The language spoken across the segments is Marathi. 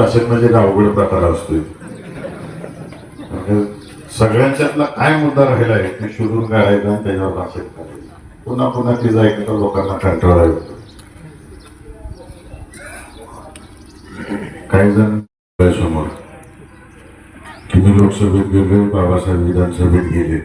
भाषेत म्हणजे अवघड प्रकार असतोय. म्हणजे सगळ्यांच्यातला काय मुद्दा राहिला आहे ते शोधून काढायचा आणि त्याच्यावर भाषण करायचं पुन्हा पुन्हा ते जायचं तर लोकांना कंटाळा येतो काही जण समोर की मी लोकसभेत गेले बाबासाहेब विधानसभेत गेले.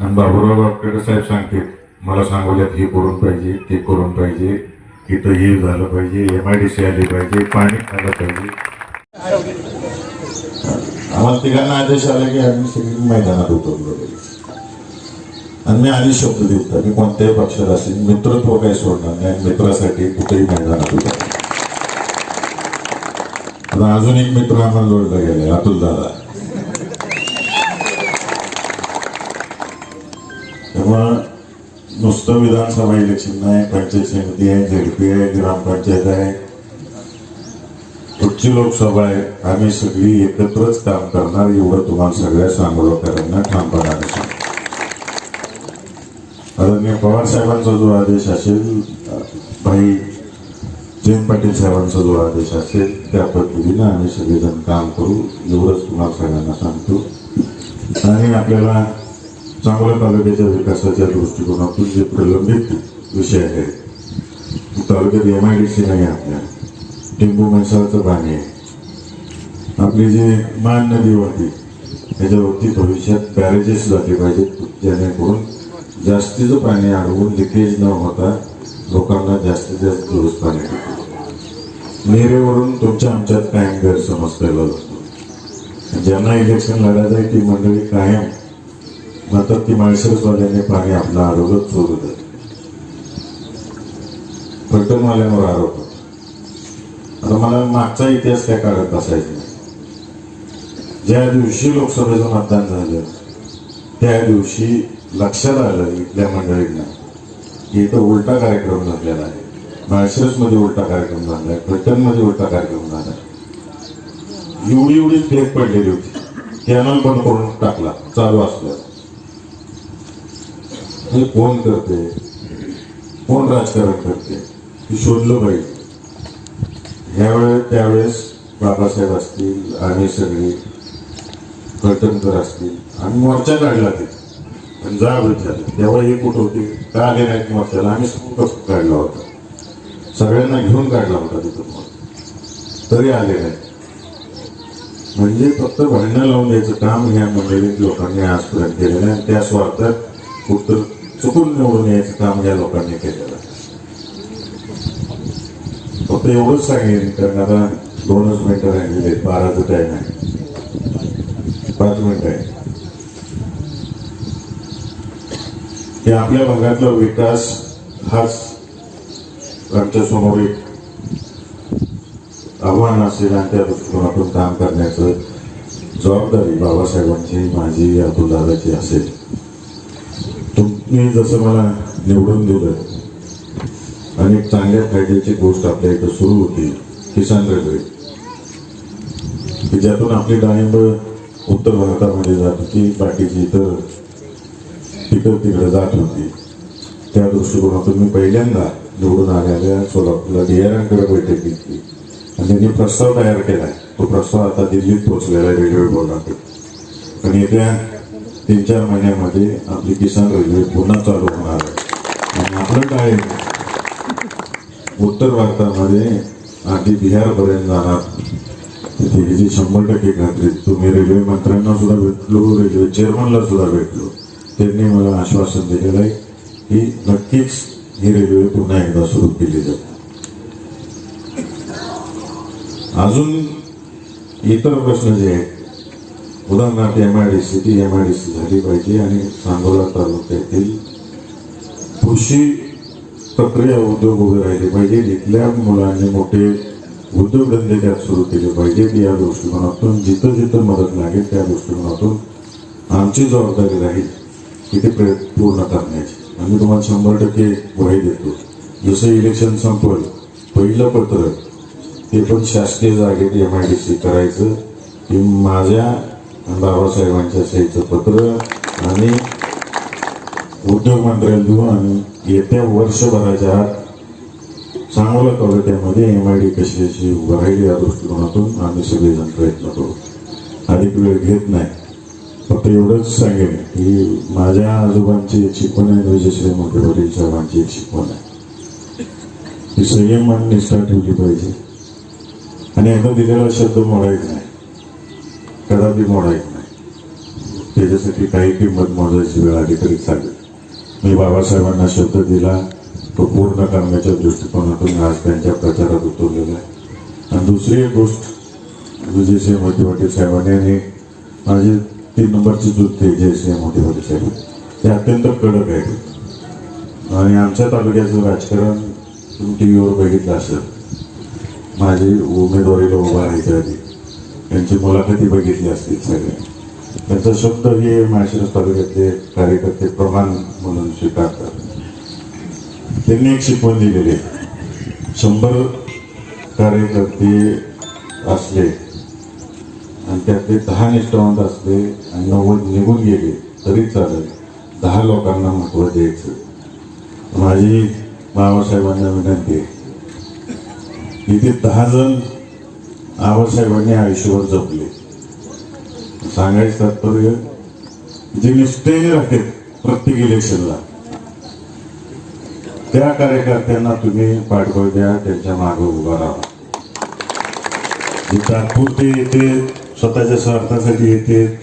आणि बाबूराव बापकडे साहेब सांगते मला सांगवल्यात हे करून पाहिजे ते करून पाहिजे इथं हे झालं पाहिजे एम आय डी सी आली पाहिजे पाणी आलं पाहिजे. आम्हाला तिघांना आदेश आला की आम्ही सगळी मैदानात उतरलो. आणि मी आधी शब्द दिसतो मी कोणत्याही पक्षात असेल मित्रत्व काही सोडणार नाही मित्रासाठी कुठेही मैदानात उतर आता अजून एक मित्र आम्हाला जोडला गेलाय अतुल दादा. नुसतं विधानसभा इलेक्शन नाही पंचायत समिती आहे झेडपी आहे ग्रामपंचायत आहे पुढची लोकसभा आहे आम्ही सगळी एकत्रच काम करणार एवढं तुम्हाला सगळ्या सांगोलकरांना ठामपणाने आदरणीय पवार साहेबांचा जो आदेश असेल भाई जयंत पाटील साहेबांचा जो आदेश असेल त्या पद्धतीनं आम्ही सगळेजण काम करू एवढंच तुम्हाला सगळ्यांना सांगतो. आणि आपल्याला चांगल्या तालुक्याच्या विकासाच्या दृष्टिकोनातून जे प्रलंबित विषय आहेत तालुक्यात एम आय डी सी नाही आपल्या. टिंबू म्हैसाळचं पाणी आहे. आपली जी मान नदी होती त्याच्यावरती भविष्यात बॅरेजेस झाले पाहिजेत जेणेकरून जास्तीचं पाणी अडवून लिकेज न होता लोकांना जास्तीत जास्त दुरुस्त पाणी भेटेल नेरेवरून तुमच्या आमच्यात कायम गैरसमज केला जातो. ज्यांना इलेक्शन लढायचं आहे ती मंडळी कायम म्हणतात की माळशिरसवाल्याने पाणी आपलं अडवलं चोरू द्या फलटणवाल्यांवर आरोप होता. आता मला मागचा इतिहास काय काढत बसायचा ज्या दिवशी लोकसभेचं मतदान झालं त्या दिवशी लक्षात आलं इथल्या मंडळींना की इथं उलटा कार्यक्रम झालेला आहे. माळशिरसमध्ये उलटा कार्यक्रम झाला आहे ब्रिटनमध्ये उलटा कार्यक्रम झाला आहे. एवढी एवढी फेक पडलेली होती. कॅनल बंद करून टाकला चालू असलं. हे कोण करते? कोण राजकारण करते? हे शोधलं पाहिजे. ह्यावेळे त्यावेळेस बाबासाहेब असतील आम्ही सगळे कळटणकर असतील आणि मोर्चा काढला ते. पण जाग झालं. तेव्हा हे कुठं होते? का आले नाहीत मोर्चाला? आम्ही कसं काढला होता. सगळ्यांना घेऊन काढला होता तिथं तरी आले नाही म्हणजे फक्त भांडणं लावून द्यायचं काम ह्या मंडळीत लोकांनी आजपर्यंत केलेलं आहे. आणि त्या स्वार्थात कुठं चुकून निवडून यायचं काम या लोकांनी केलेलं फक्त एवढंच सांगेन कारण आता दोनच मिनिटं राहिलेले आहेत बाराचं टाईम आहे पाच मिनिटं आहे हे आपल्या भागातला विकास हाच आमच्यासमोर एक आव्हान असेल आणि त्या दृष्टिकोनातून काम करण्याचं जबाबदारी बाबासाहेबांची माझी अतुलदादाची असेल तुम्ही जसं मला निवडून दिलं आणि एक चांगल्या फायद्याची गोष्ट आपल्या इथं सुरू होती किसान रेल्वे. की ज्यातून आपली डाळिंब उत्तर भारतामध्ये जात होती बाकीची इतर तिकडं तिकडे जात होती. त्या दृष्टिकोनातून मी पहिल्यांदा निवडून आलेल्या सोलापूरला डिआरांकडे बैठक घेतली. आणि त्यांनी प्रस्ताव तयार केला. तो प्रस्ताव आता दिल्लीत पोहोचलेला आहे रेल्वे बोर्डाकडे. आणि येत्या तीन चार महिन्यामध्ये आपली किसान रेल्वे पुन्हा चालू होणार आहे. आणि आपलं काय उत्तर भारतामध्ये आधी बिहारपर्यंत जाणार. तिथे हिची शंभर टक्के खात्री तुम्ही रेल्वे मंत्र्यांना सुद्धा भेटलो रेल्वे चेअरमनला सुद्धा भेटलो. त्यांनी मला आश्वासन दिलेलं आहे की नक्कीच ही रेल्वे पुन्हा एकदा सुरू केली जाते अजून इतर प्रश्न जे आहेत उदाहरणार्थ एम आय डी सी ती एम आय डी सी झाली पाहिजे आणि सांगोला तालुक्यातील कृषी प्रक्रिया उद्योग उभे राहिले पाहिजे. इथल्या मुलांनी मोठे उद्योगधंदे त्यात सुरू केले पाहिजेत या दृष्टिकोनातून जिथं जिथं मदत लागेल त्या दृष्टिकोनातून आमची जबाबदारी राहील की ते पूर्ण करण्याची. आम्ही तुम्हाला शंभर टक्के ग्वाही देतो. जसं इलेक्शन संपल पहिलं पत्र ते पण शासकीय जागेत एम आय डी सी करायचं. की माझ्या बाबासाहेबांच्या सहीचं पत्र आणि उद्योग मंत्र्याला देऊ आणि येत्या वर्षभराच्या आत चांगल्या तालुक्यामध्ये एम आय डी कशी अशी उभं राहील या दृष्टिकोनातून आम्ही सगळेजण प्रयत्न करू. अधिक वेळ घेत नाही. फक्त एवढंच सांगेन की माझ्या आजोबांची एक शिकवण आहे विजयश्री मोठे वडील साहेबांची एक शिकवण आहे. ही संयम आणि निष्ठा ठेवली पाहिजे. आणि एकदा दिलेला शब्द मोडायचा नाही. कदापि मोडायचा नाही. त्याच्यासाठी काही किंमत मोजायची वेळ आली तरी चालेल. मी बाबासाहेबांना शब्द दिला तो पूर्ण करण्याच्या दृष्टिकोनातून आज त्यांच्या प्रचारात उतरलेला आहे. आणि दुसरी एक गोष्ट विजयसिंह मोठेवाटे साहेबांनी आणि माझे तीन नंबरची जुत्ते जयसिंह मोठेवाटे साहेब ते अत्यंत कडक आहेत. आणि आमच्या तालुक्याचं राजकारण तुम्ही टी व्हीवर बघितलं असेल. माझी उमेदवारीला उभा राहायच्या आधी. त्यांची मुलाखती बघितली असतील सगळ्या त्यांचा शब्द हे माळशिरस तालुक्यातले कार्यकर्ते प्रमाण म्हणून स्वीकारतात. त्यांनी एक शिकवण दिलेली आहे. शंभर कार्यकर्ते असले आणि त्यातले दहा निष्ठावंत असले आणि नव्वद निघून गेले तरी चालेल. दहा लोकांना महत्त्व द्यायचं. माझी बाबासाहेबांना विनंती आहे. इथे दहा जण आबासाहेबांनी आयुष्यभर जपले. सांगायचं तात्पर्य जे निष्ठेने राहते प्रत्येक इलेक्शनला त्या कार्यकर्त्यांना तुम्ही पाठबळ द्या त्यांच्या मागे उभा राहा. जे तात्पुरते येते स्वतःच्या स्वार्थासाठी येते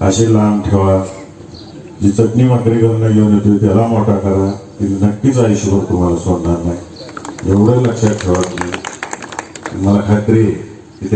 असे लांब ठेवा. जी चटणी भाकरी करून घेऊन येतो त्याला मोठा करा. ती नक्कीच आयुष्यभर तुम्हाला सोडणार नाही. एवढं लक्षात ठेवा तुम्ही. मला खात्री आहे.